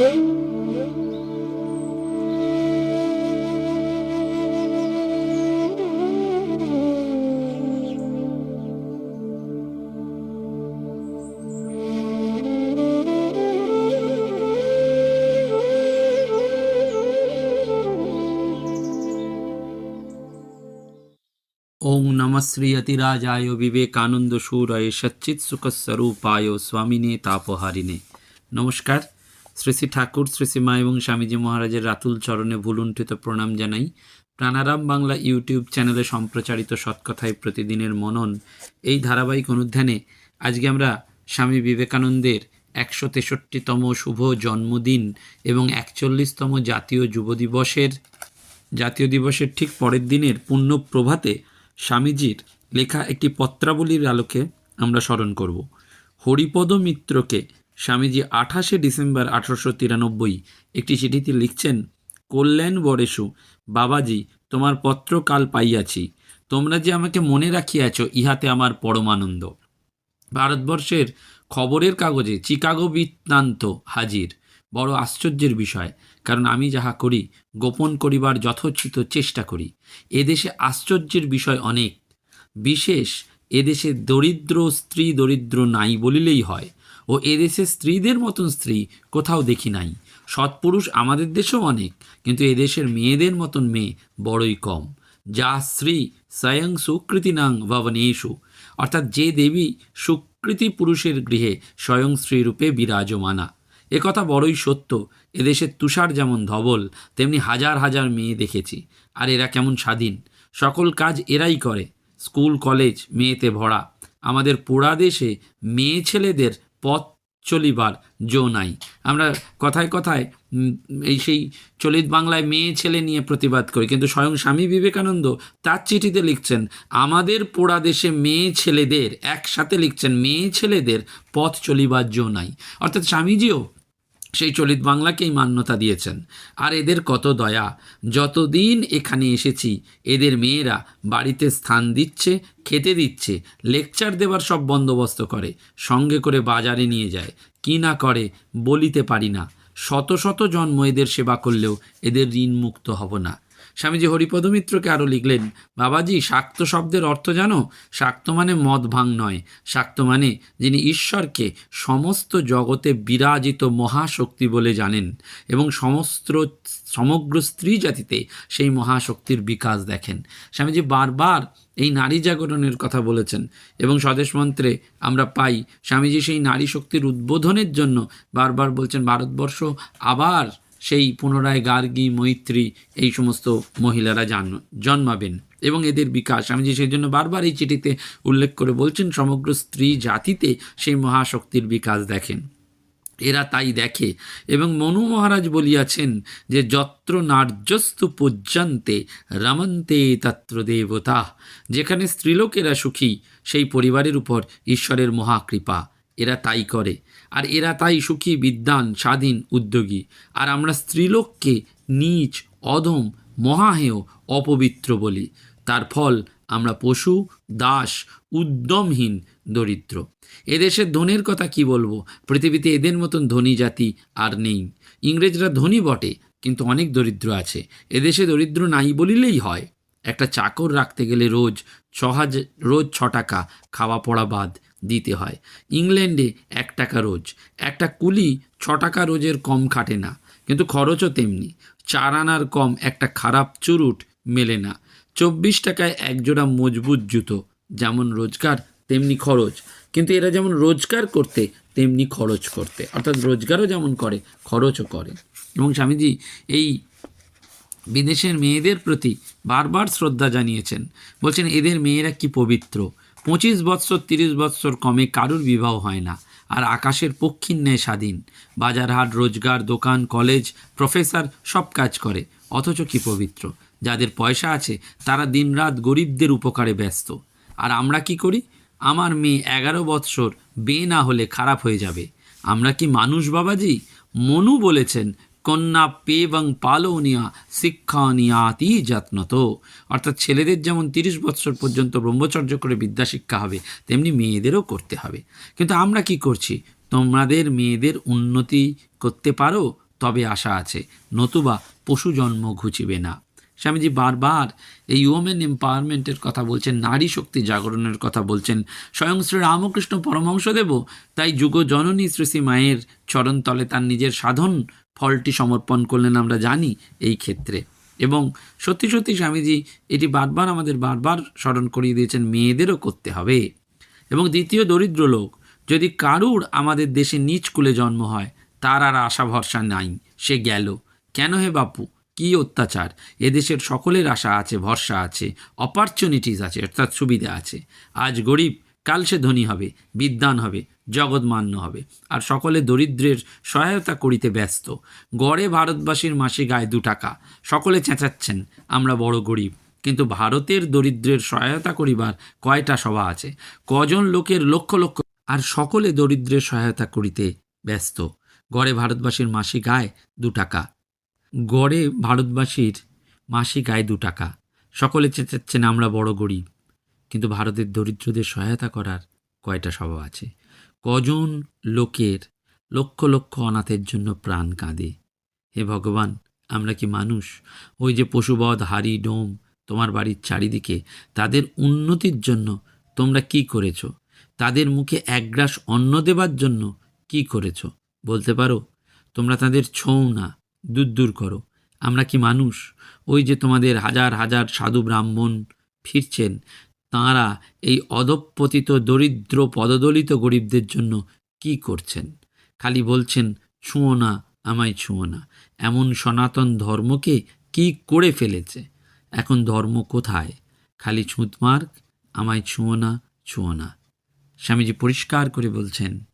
ওং নমঃ শ্রীয়তিরাজায় বিবেকানন্দ সুরয়ে সচ্চিৎ সুখস্বরূপায় স্বামিনে তাপহারিণে নমস্কার শ্রী শ্রী ঠাকুর, শ্রী শ্রী মা এবং স্বামীজি মহারাজের রাতুল চরণে ভুলুণ্ঠিত প্রণাম জানাই। প্রাণারাম বাংলা ইউটিউব চ্যানেলে সম্প্রচারিত সৎকথায় প্রতিদিনের মনন এই ধারাবাহিক অনুধ্যানে আজকে আমরা স্বামী বিবেকানন্দের একশো তেষট্টিতম শুভ জন্মদিন এবং একচল্লিশতম জাতীয় যুব দিবসের, জাতীয় দিবসের ঠিক পরের দিনের পুণ্য প্রভাতে স্বামীজির লেখা একটি পত্রাবলীর আলোকে আমরা স্মরণ করব। হরিপদ মিত্রকে স্বামীজি আঠাশে ডিসেম্বর আঠারোশো তিরানব্বই একটি চিঠিতে লিখছেন, কল্যাণ বরেশু, বাবাজি, তোমার পত্র কাল পাইয়াছি। তোমরা যে আমাকে মনে রাখিয়াছ, ইহাতে আমার পরমানন্দ। ভারতবর্ষের খবরের কাগজে চিকাগো বৃত্তান্ত হাজির। বড় আশ্চর্যের বিষয়, কারণ আমি যাহা করি, গোপন করিবার যথোচিত চেষ্টা করি। এদেশে আশ্চর্যের বিষয় অনেক। বিশেষ, এদেশে দরিদ্র স্ত্রী দরিদ্র নাই বলিলেই হয়। ও এদেশে স্ত্রীদের মতন স্ত্রী কোথাও দেখি নাই। সৎপুরুষ আমাদের দেশেও অনেক, কিন্তু এদেশের মেয়েদের মতন মেয়ে বড়ই কম। যা স্ত্রী স্বয়ং সুকৃতিনাং ভবনেষু। অর্থাৎ যে দেবী সুকৃতি পুরুষের গৃহে স্বয়ং স্ত্রীরূপে বিরাজমানা। একথা বড়ই সত্য, এদেশের তুষার যেমন ধবল, তেমনি হাজার হাজার মেয়ে দেখেছি। আর এরা কেমন স্বাধীন? সকল কাজ এরাই করে। স্কুল, কলেজ মেয়েতে ভরা। আমাদের পোড়া দেশে মেয়ে ছেলেদের পথ চলিবার জো নাই। আমরা কথায় কথায় এই সেই চলিত বাংলায় মেয়ে ছেলে নিয়ে প্রতিবাদ করি। কিন্তু স্বয়ং স্বামী বিবেকানন্দ তার চিঠিতে লিখছেন, আমাদের পোড়া দেশে মেয়ে ছেলেদের একসাথে লিখছেন, মেয়ে ছেলেদের পথ চলিবার জো নাই। অর্থাৎ স্বামীজিও সেই চলিত বাংলাকেই মান্যতা দিয়েছেন। আর এদের কত দয়া। যতদিন এখানে এসেছি, এদের মেয়েরা বাড়িতে স্থান দিচ্ছে, খেতে দিচ্ছে, লেকচার দেবার সব বন্দোবস্ত করে, সঙ্গে করে বাজারে নিয়ে যায়। কি না করে, বলিতে পারি না। শত শত জন্ম এদের সেবা করলেও এদের ঋণ মুক্ত হব না। স্বামীজি হরিপদ মিত্রকে আরও লিখলেন, বাবাজি, শাক্ত শব্দের অর্থ জানো? শাক্ত মানে মদ ভাং নয়। শাক্ত মানে যিনি ঈশ্বরকে সমস্ত জগতে বিরাজিত মহাশক্তি বলে জানেন এবং সমস্ত সমগ্র স্ত্রী জাতিতে সেই মহাশক্তির বিকাশ দেখেন। স্বামীজি বারবার এই নারী জাগরণের কথা বলেছেন এবং স্বদেশ মন্ত্রে আমরা পাই, স্বামীজি সেই নারী শক্তির উদ্বোধনের জন্য বারবার বলছেন, ভারতবর্ষ আবার সেই পুনরায় গার্গী, মৈত্রী এই সমস্ত মহিলারা জান- জন্মাবেন। এবং এদের বিকাশ। স্বামীজি সেই জন্য বারবার এই চিঠিতে উল্লেখ করে বলছেন, সমগ্র স্ত্রী জাতিতে সেই মহাশক্তির বিকাশ দেখেন। এরা তাই দেখে। এবং মনু মহারাজ বলিয়াছেন যে, যত্র নার্যস্তু পর্যন্তে রমন্তে তত্র দেবতা। যেখানে স্ত্রীলোকেরা সুখী, সেই পরিবারের উপর ঈশ্বরের মহাকৃপা। এরা তাই করে। আর এরা তাই সুখী, বিদ্বান, স্বাধীন, উদ্যোগী। আর আমরা স্ত্রীলোককে নীচ, অধম, মহাহেয়, অপবিত্র বলি। তার ফল আমরা পশু, দাস, উদ্যমহীন, দরিদ্র। এদেশের ধনের কথা কি বলব? পৃথিবীতে এদের মতন ধনী জাতি আর নেই। ইংরেজরা ধনী বটে, কিন্তু অনেক দরিদ্র আছে। এদেশে দরিদ্র নাই বলিলেই হয়। একটা চাকর রাখতে গেলে রোজ ছ রোজ ছ টাকা খাওয়া পড়া বাদ দিতে হয়। ইংল্যান্ডে এক টাকা রোজ, একটা কুলি ছ টাকা রোজের কম খাটে না। কিন্তু খরচও তেমনি। চার আনার কম একটা খারাপ চুরুট মেলে না। চব্বিশ টাকায় একজোড়া মজবুত জুতো, যেমন রোজগার, তেমনি খরচ। কিন্তু এরা যেমন রোজগার করতে, তেমনি খরচ করতে। অর্থাৎ রোজগারও যেমন করে, খরচও করে। এবং স্বামীজি এই বিদেশের মেয়েদের প্রতি বারবার শ্রদ্ধা জানিয়েছেন। বলছেন, এদের মেয়েরা কি পবিত্র? পঁচিশ বৎসর, তিরিশ বৎসর কমে কারুর বিবাহ হয় না। আর আকাশের পক্ষীর ন্যায় স্বাধীন। বাজারহাট, রোজগার, দোকান, কলেজ, প্রফেসর সব কাজ করে। অথচ কি পবিত্র। যাদের পয়সা আছে, তারা দিনরাত গরিবদের উপকারে ব্যস্ত। আর আমরা কি করি? আমার মেয়ে এগারো বৎসর বে না হলে খারাপ হয়ে যাবে। আমরা কি মানুষ বাবাজি? মনু বলেছেন কন্যা পেবং পালনীয়া শিক্ষানিয়াতি যত্নত। অর্থাৎ ছেলেদের যেমন তিরিশ বৎসর পর্যন্ত ব্রহ্মচর্য করে বিদ্যাশিক্ষা হবে, তেমনি মেয়েদেরও করতে হবে। কিন্তু আমরা কি করছি? তোমাদের মেয়েদের উন্নতি করতে পারো, তবে আশা আছে, নতুবা পশু জন্ম ঘুচিবে না। স্বামীজি বারবার এই ওমেন এম্পাওয়ারমেন্টের কথা বলছেন, নারী শক্তি জাগরণের কথা বলছেন। স্বয়ং শ্রী রামকৃষ্ণ পরমহংসদেবও তাই যুগ জননী শ্রী শ্রী মায়ের চরণতলে তার নিজের সাধন ফলটি সমর্পণ করলেন আমরা জানি এই ক্ষেত্রে। এবং সত্যি সত্যি স্বামীজি এটি বারবার আমাদের বারবার স্মরণ করিয়ে দিয়েছেন, মেয়েদেরও করতে হবে। এবং দ্বিতীয় দরিদ্র লোক, যদি কারুর আমাদের দেশে নিচ কুলে জন্ম হয়, তার আর আশা ভরসা নাই, সে গেল। কেন হে বাপু? কি অত্যাচার? এদেশের সকলের আশা আছে, ভরসা আছে অপরচুনিটিস আছে, অর্থাৎ সুবিধা আছে। আজ গরিব কাল সে ধনী হবে, বিদ্বান হবে, জগৎমান্য হবে। আর সকলে দরিদ্রের সহায়তা করিতে ব্যস্ত। গড়ে ভারতবাসীর মাসে গায়ে দু টাকা। সকলে চেঁচাচ্ছেন, আমরা বড় গরিব। কিন্তু ভারতের দরিদ্রের সহায়তা করিবার কয়টা সভা আছে? কজন লোকের লক্ষ লক্ষ আর সকলে দরিদ্রের সহায়তা করিতে ব্যস্ত। গড়ে ভারতবাসীর মাসিক আয় দু টাকা। গড়ে ভারতবাসীর মাসিক আয় দু টাকা। সকলে চেঁচাচ্ছেন, আমরা বড় গরিব। কিন্তু ভারতের দরিদ্রদের সহায়তা করার কয়টা স্বভাব আছে? কজন লোকের লক্ষ লক্ষ অনাথের জন্য প্রাণ কাঁদে? হে ভগবান, আমরা কি মানুষ? ওই যে পশুবধ, হাড়ি, ডোম তোমার বাড়ির চারিদিকে, তাদের উন্নতির জন্য তোমরা কি করেছ? তাদের মুখে একগ্রাস অন্ন দেবার জন্য কি করেছ? বলতে পারো, তোমরা তাদের ছৌ না দূর দূর করো। আমরা কি মানুষ? ওই যে তোমাদের হাজার হাজার সাধু ব্রাহ্মণ ফিরছেন তাঁরা এই অধপতিত দরিদ্র পদদলিত গরিবদের জন্য কি করছেন? খালি বলছেন, ছুঁয়ো না, আমায় ছুঁয়ো না। এমন সনাতন ধর্মকে কি করে ফেলেছে? এখন ধর্ম কোথায়? খালি ছুঁতমার্ক আমায় ছুঁয়ো না ছুঁয়ো না। স্বামীজি পরিষ্কার করে বলছেন,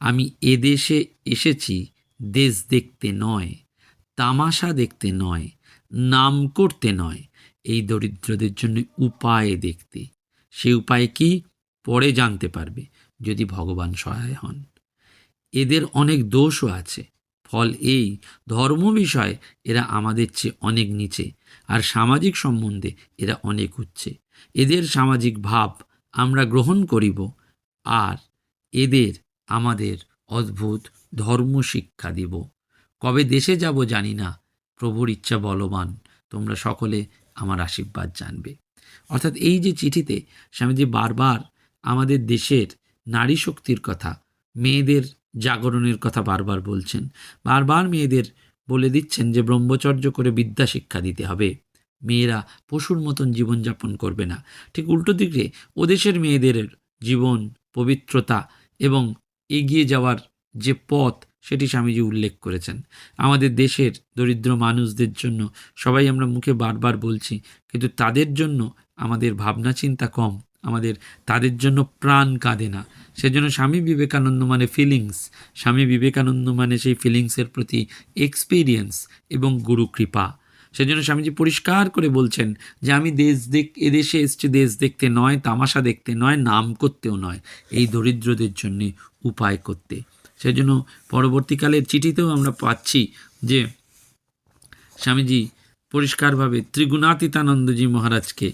আমি এদেশে এসেছি, দেশ দেখতে নয়, তামাশা দেখতে নয়, নাম করতে নয় এই দরিদ্রদের জন্য উপায় দেখতে। সে উপায় কি? পরে জানতে পারবে, যদি ভগবান সহায় হন। এদের অনেক দোষও আছে। ফল এই, ধর্ম বিষয়ে এরা আমাদের চেয়ে অনেক নিচে, আর সামাজিক সম্বন্ধে এরা অনেক উচ্চে। এদের সামাজিক ভাব আমরা গ্রহণ করিব, আর এদের আমাদের অদ্ভুত ধর্ম শিক্ষা দিব। কবে দেশে যাব জানি না, প্রভুর ইচ্ছা বলবান, তোমরা সকলে আমার আশীর্বাদ জানবে। অর্থাৎ এই যে চিঠিতে স্বামীজি বারবার আমাদের দেশের নারী শক্তির কথা, মেয়েদের জাগরণের কথা বারবার বলছেন, বারবার মেয়েদের বলে দিচ্ছেন যে ব্রহ্মচর্য করে বিদ্যা শিক্ষা দিতে হবে। মেয়েরা পশুর মতন জীবনযাপন করবে না। ঠিক উল্টো দিকে ওদেশের মেয়েদের জীবন, পবিত্রতা এবং এগিয়ে যাওয়ার যে পথ সেটি স্বামীজি উল্লেখ করেছেন। আমাদের দেশের দরিদ্র মানুষদের জন্য সবাই আমরা মুখে বারবার বলছি, কিন্তু তাদের জন্য আমাদের ভাবনা চিন্তা কম, আমাদের, তাদের জন্য প্রাণ কাঁদে না। সেজন্য স্বামী বিবেকানন্দ মানে ফিলিংস স্বামী বিবেকানন্দ মানে সেই ফিলিংসের প্রতি এক্সপিরিয়েন্স এবং গুরু কৃপা। সেজন্য স্বামীজি পরিষ্কার করে বলছেন যে, আমি দেশ দেখ, এদেশে এসছি, দেশ দেখতে নয়, তামাশা দেখতে নয়, নাম করতেও নয়। এই দরিদ্রদের জন্যে উপায় করতে। সেজন্য পরবর্তীকালের চিঠিতেও আমরা পাচ্ছি যে স্বামীজি পরিষ্কারভাবে ত্রিগুণাতীতানন্দজি মহারাজকে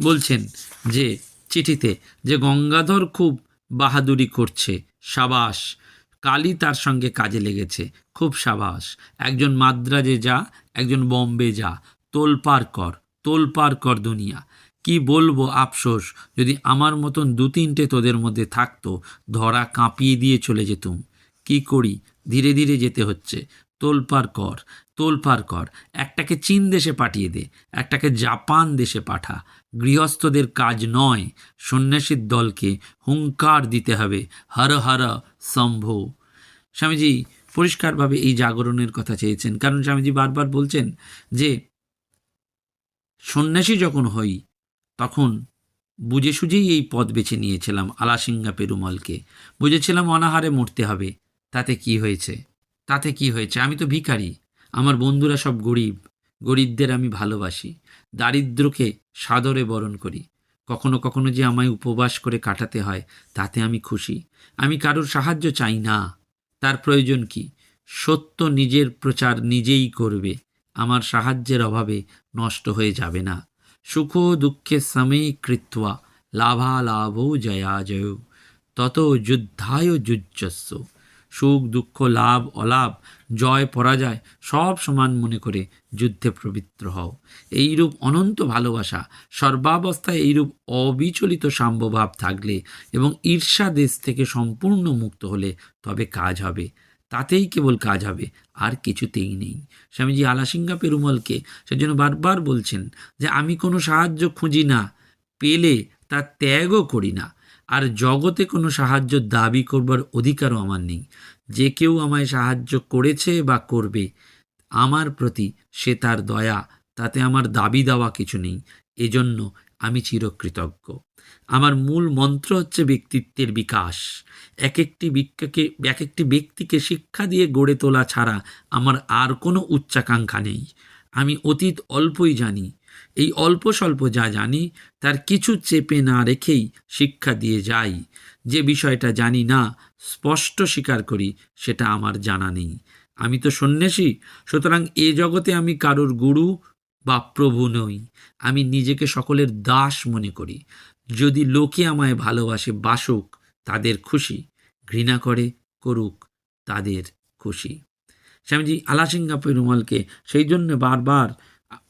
বলছেন যে চিঠিতে যে গঙ্গাধর খুব বাহাদুরি করছে, সাবাস কালী তার সঙ্গে কাজে লেগেছে, খুব সাবাস। একজন মাদ্রাজে যা, একজন বম্বে যা তোলপার কর তোলপার কর দুনিয়া। কি বলব আফসোস, যদি আমার মতন দু তিনটে তোদের মধ্যে থাকতো, ধরা কাঁপিয়ে দিয়ে চলে যেতুম। কি করি? ধীরে ধীরে যেতে হচ্ছে। তোলপার কর তোলপার কর। একটাকে চীন দেশে পাঠিয়ে দে, একটাকে জাপান দেশে পাঠা। গৃহস্থদের কাজ নয়, সন্ন্যাসীর দলকে হুঙ্কার দিতে হবে। হর হর শম্ভু স্বামীজি, পরিষ্কারভাবে এই জাগরণের কথা চেয়েছেন। কারণ স্বামীজি বারবার বলছেন যে, সন্ন্যাসী যখন হই তখন বুঝে সুঝেই এই পথ বেছে নিয়েছিলাম আলাসিঙ্গা পেরুমলকে। বুঝেছিলাম অনাহারে মরতে হবে। তাতে কি হয়েছে? তাতে কি হয়েছে? আমি তো ভিখারি। আমার বন্ধুরা সব গরিব। গরিবদের আমি ভালোবাসি। দারিদ্রকে সাদরে বরণ করি। কখনো কখনো যে আমায় উপবাস করে কাটাতে হয়, তাতে আমি খুশি। আমি কারোর সাহায্য চাই না। তার প্রয়োজন কি? সত্য নিজের প্রচার নিজেই করবে। আমার সাহায্যের অভাবে নষ্ট হয়ে যাবে না। সুখ দুঃখে সমে কৃত্বা লাভালাভৌ জয়া জয়। তত যুদ্ধায় যুজ্জস্ব। সুখ, দুঃখ, লাভ, অলাভ, জয়, পরাজয় সব সমান মনে করে যুদ্ধে পবিত্র হও। এইরূপ অনন্ত ভালোবাসা সর্বাবস্থায় এইরূপ অবিচলিত সাম্যভাব থাকলে এবং ঈর্ষা দেশ থেকে সম্পূর্ণ মুক্ত হলে তবে কাজ হবে। তাতেই কেবল কাজ হবে, আর কিছুতেই নেই। স্বামীজি আলাসিঙ্গা পেরুমলকে সেজন্য বারবার বলছেন যে, আমি কোনো সাহায্য খুঁজি না, পেলে তা ত্যাগও করি না, আর জগতে কোনো সাহায্য দাবি করবার অধিকারও আমার নেই। যে কেউ আমায় সাহায্য করেছে বা করবে, আমার প্রতি সে তার দয়া, তাতে আমার দাবি দেওয়া কিছু নেই, এজন্য আমি চিরকৃতজ্ঞ। আমার মূল মন্ত্র হচ্ছে ব্যক্তিত্বের বিকাশ। এক একটি বিক্ষাকে, এক একটি ব্যক্তিকে শিক্ষা দিয়ে গড়ে তোলা ছাড়া আমার আর কোনো উচ্চাকাঙ্ক্ষা নেই। আমি অতীত অল্পই জানি। এই অল্প স্বল্প যা জানি, তার কিছু চেপে না রেখেই শিক্ষা দিয়ে যাই। যে বিষয়টা জানি না, স্পষ্ট স্বীকার করি, সেটা আমার জানা নেই। আমি তো সন্ন্যাসী, সুতরাং এ জগতে আমি কারোর গুরু বা প্রভু নই। আমি নিজেকে সকলের দাস মনে করি। যদি লোকে আমায় ভালোবাসে, বাসুক তাদের খুশি, ঘৃণা করে, করুক তাদের খুশি। স্বামীজি আলাসিঙ্গা পেরুমালকে সেই জন্য বারবার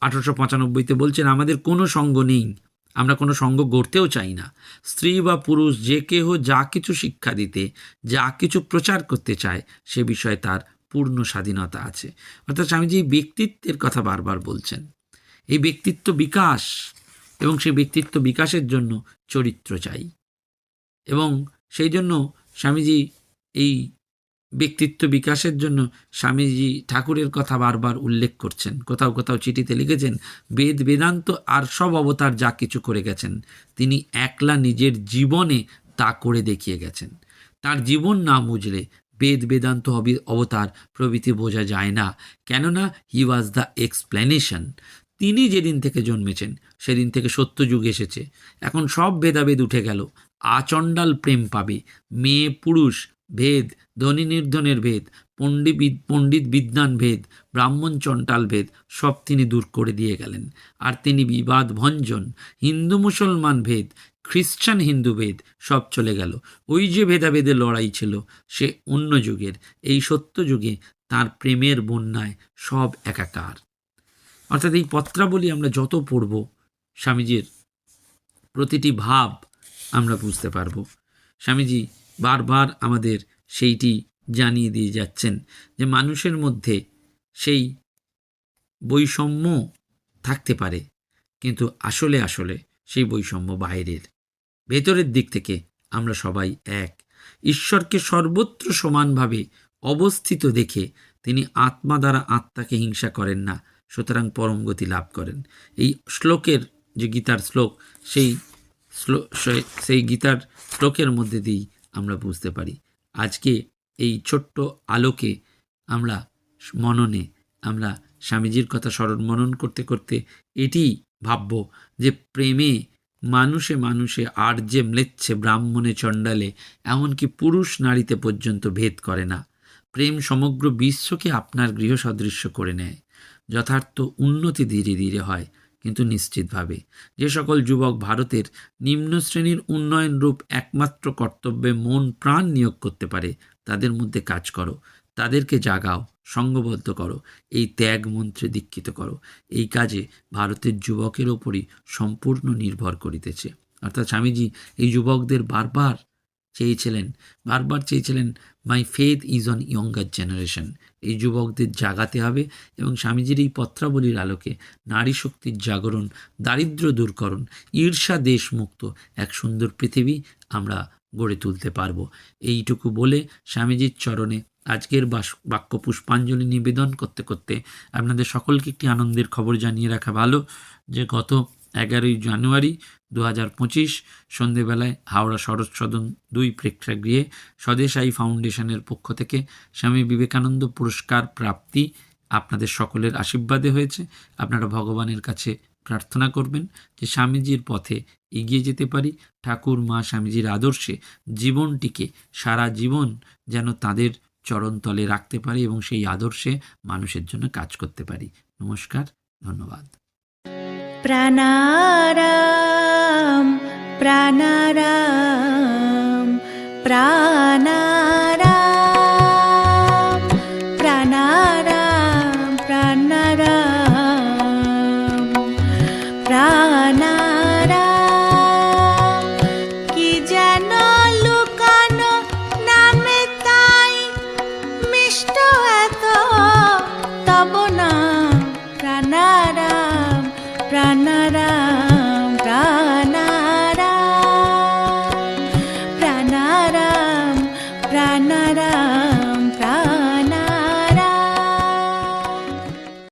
আঠারোশো পঁচানব্বইতে বলছেন, আমাদের কোনো সঙ্গ নেই, আমরা কোনো সঙ্গ গড়তেও চাই না। স্ত্রী বা পুরুষ যে কেহ যা কিছু শিক্ষা দিতে, যা কিছু প্রচার করতে চায়, সে বিষয়ে তার পূর্ণ স্বাধীনতা আছে। অর্থাৎ স্বামীজি ব্যক্তিত্বের কথা বারবার বলছেন। এই ব্যক্তিত্ব বিকাশ এবং সেই ব্যক্তিত্ব বিকাশের জন্য চরিত্র চাই। এবং সেই জন্য স্বামীজি এই ব্যক্তিত্ব বিকাশের জন্য স্বামীজি ঠাকুরের কথা বারবার উল্লেখ করছেন। কোথাও কোথাও চিঠিতে লিখেছেন, বেদ, বেদান্ত আর সব অবতার যা কিছু করে গেছেন, তিনি একলা নিজের জীবনে তা করে দেখিয়ে গেছেন। তার জীবন না বুঝলে বেদ, বেদান্ত অবতার প্রভৃতি বোঝা যায় না। কেননা হি ওয়াজ দ্য এক্সপ্লেনেশন তিনি যেদিন থেকে জন্মেছেন, সেদিন থেকে সত্যযুগ এসেছে। এখন সব ভেদাভেদ উঠে গেল। আচণ্ডাল প্রেম পাবে। মেয়ে, পুরুষ, ভেদ, ধ্বনি নির্ধনের ভেদ, পণ্ডিত পণ্ডিত বিদ্যান ভেদ, ব্রাহ্মণ চণ্ডাল ভেদ, সব তিনি দূর করে দিয়ে গেলেন। আর তিনি বিবাদ ভঞ্জন, হিন্দু মুসলমান ভেদ, খ্রিস্টান হিন্দু ভেদ, সব চলে গেল। ওই যে ভেদাভেদের লড়াই ছিল, সে অন্য যুগের। এই সত্য যুগে তার প্রেমের বন্যায় সব একাকার। অর্থাৎ এই পত্রাবলী আমরা যত পড়ব, স্বামীজির প্রতিটি ভাব আমরা বুঝতে পারব। স্বামীজি বারবার আমাদের সেইটি জানিয়ে দিয়ে যাচ্ছেন যে মানুষের মধ্যে সেই বৈষম্য থাকতে পারে, কিন্তু আসলে আসলে সেই বৈষম্য বাইরের। ভেতরের দিক থেকে আমরা সবাই এক। ঈশ্বরকে সর্বত্র সমানভাবে অবস্থিত দেখে তিনি আত্মা দ্বারা আত্মাকে হিংসা করেন না। সুতরাং পরম গতি লাভ করেন। এই শ্লোকের যে গীতার শ্লোক, সেই শ্লো সে- সেই গীতার শ্লোকের মধ্যে দিয়েই আমরা বুঝতে পারি। আজকে এই ছোট্ট আলোকে আমরা মননে, আমরা স্বামীজির কথা স্মরণ, মনন করতে করতে এটি ভাবব যে প্রেমে মানুষে মানুষে আর যে ম্লেচ্ছে ব্রাহ্মণে চণ্ডালে, এমনকি পুরুষ নারীতে পর্যন্ত ভেদ করে না। প্রেম সমগ্র বিশ্বকে আপনার গৃহ সদৃশ্য করে নেয়। যথার্থ উন্নতি ধীরে ধীরে হয়, কিন্তু নিশ্চিতভাবে। যে সকল যুবক ভারতের নিম্ন শ্রেণির উন্নয়ন রূপ একমাত্র কর্তব্যে মন প্রাণ নিয়োগ করতে পারে, তাদের মধ্যে কাজ করো, তাদেরকে জাগাও, সঙ্গবদ্ধ করো, এই ত্যাগ মন্ত্রে দীক্ষিত করো। এই কাজে ভারতের যুবকের ওপরই সম্পূর্ণ নির্ভর করিতেছে। অর্থাৎ স্বামীজি, এই যুবকদের বারবার চেয়েছিলেন, বারবার চেয়েছিলেন my faith is on younger generation এই যুবকদের জাগাতে হবে এবং স্বামীজির এই পত্রাবলীর আলোকে নারী শক্তির জাগরণ, দারিদ্র দূরকরণ, ঈর্ষা দেশমুক্ত এক সুন্দর পৃথিবী আমরা গড়ে তুলতে পারব। এইটুকু বলে স্বামীজির চরণে আজকের বাক্য পুষ্পাঞ্জলি নিবেদন করতে করতে আপনাদের সকলকে একটি আনন্দের খবর জানিয়ে রাখা ভালো যে গত এগারোই জানুয়ারি দু হাজার পঁচিশ, সন্ধেবেলায় হাওড়া শরৎ সদন দুই প্রেক্ষাগৃহে স্বদেশাই ফাউন্ডেশনের পক্ষ থেকে স্বামী বিবেকানন্দ পুরস্কার প্রাপ্তি আপনাদের সকলের আশীর্বাদে হয়েছে। আপনারা ভগবানের কাছে প্রার্থনা করবেন যে স্বামীজির পথে এগিয়ে যেতে পারি। ঠাকুর মা স্বামীজির আদর্শে জীবনটিকে সারা জীবন যেন তাদের চরণতলে রাখতে পারি এবং সেই আদর্শে মানুষের জন্য কাজ করতে পারি। নমস্কার, ধন্যবাদ। प्राणाराम प्राणाराम प्राणाराम